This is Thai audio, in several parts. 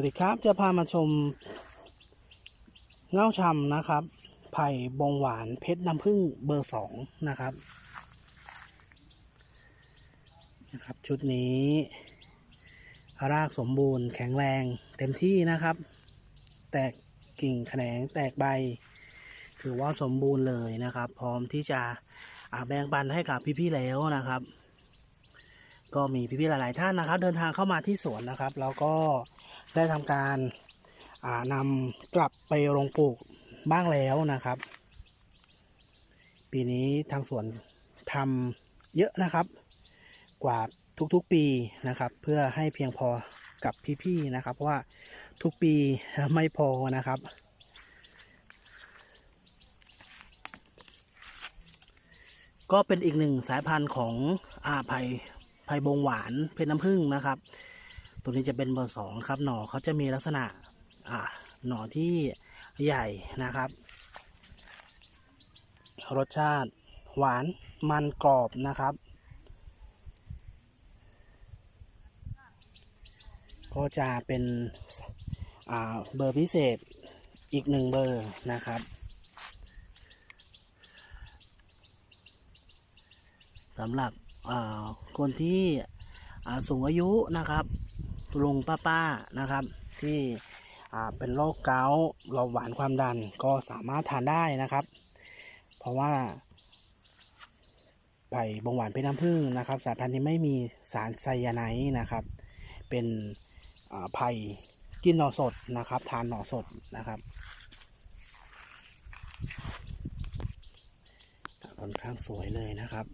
วัสดีครับจะพามาชมเง่าชำนะครับ ไผ่บงหวานเพชรน้ำผึ้งเบอร์สองนะครับนะครับ ชุดนี้ รากสมบูรณ์แข็งแรงเต็มที่นะครับ แตกกิ่งแขนงแตกใบ ถือว่าสมบูรณ์เลยนะครับ พร้อมที่จะอาแบ่งปันให้กับพี่ๆแล้วนะครับ ก็มีพี่ๆหลาย ๆ ท่านนะครับ เดินทางเข้ามาที่สวนนะครับ แล้วก็ ได้ทำการอ่านำกลับไปโรงปลูกบ้างแล้วนะครับ ปีนี้ทางสวนทำเยอะนะครับ กว่าทุกๆปีนะครับ เพื่อให้เพียงพอกับพี่ๆนะครับ เพราะว่าทุกปีไม่พอนะครับ ก็เป็นอีกหนึ่งสายพันธุ์ของอาไผ่ไผ่บงหวานเพชรน้ำผึ้งนะครับ ตัวนี้จะเป็นเบอร์สองครับหน่อเขาจะมีลักษณะอ่าหน่อที่ใหญ่นะครับ รสชาติหวานมันกรอบนะครับ ก็จะเป็นเบอร์พิเศษอีกหนึ่งเบอร์นะครับ สำหรับคนที่สูงอายุนะครับ ลุงป้าๆนะครับ ที่เป็นโรคเกาต์เบาหวานความดันก็สามารถทานได้นะครับ เพราะว่าไผ่บงหวานเป็นน้ำผึ้งนะครับ สายพันธุ์นี้ไม่มีสารไซยาไนด์นะครับ เป็นไผ่กินหน่อสดนะครับ ทานหน่อสดนะครับค่อนข้างสวยเลยนะครับ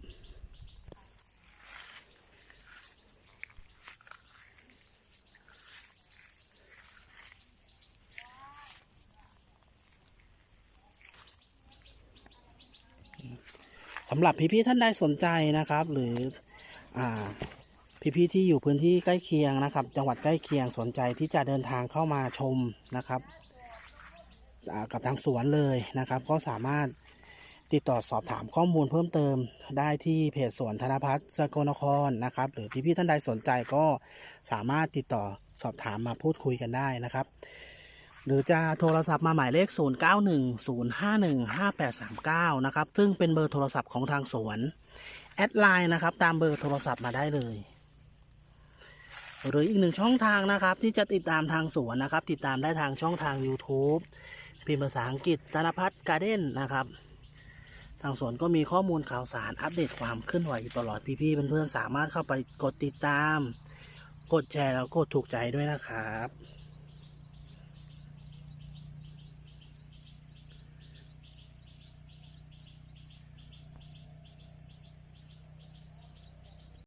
สำหรับพี่ๆท่านใดสนใจนะครับ หรืออ่าพี่ๆที่อยู่พื้นที่ใกล้เคียงนะครับ จังหวัดใกล้เคียงสนใจที่จะเดินทางเข้ามาชมนะครับกับทางสวนเลยนะครับ ก็สามารถติดต่อสอบถามข้อมูลเพิ่มเติมได้ที่เพจสวนธนพัฒน์สกลนครนะครับ หรือพี่ๆท่านใดสนใจก็สามารถติดต่อสอบถามมาพูดคุยกันได้นะครับ หรือจะโทรศัพท์มาหมายเลข 0910515839 นะครับ ซึ่งเป็นเบอร์โทรศัพท์ของทางสวน แอดไลน์นะครับ ตามเบอร์โทรศัพท์มาได้เลย หรืออีกหนึ่งช่องทางนะครับ ที่จะติดตามทางสวนนะครับ ติดตามได้ทางช่องทาง YouTube พิมพ์ภาษาอังกฤษธนพัฒน์การ์เด้นนะครับ ทางสวนก็มีข้อมูลข่าวสารอัปเดตความเคลื่อนไหวอยู่ตลอดพี่ๆเพื่อนๆสามารถเข้าไปกดติดตาม กดแชร์แล้วกดถูกใจด้วยนะครับ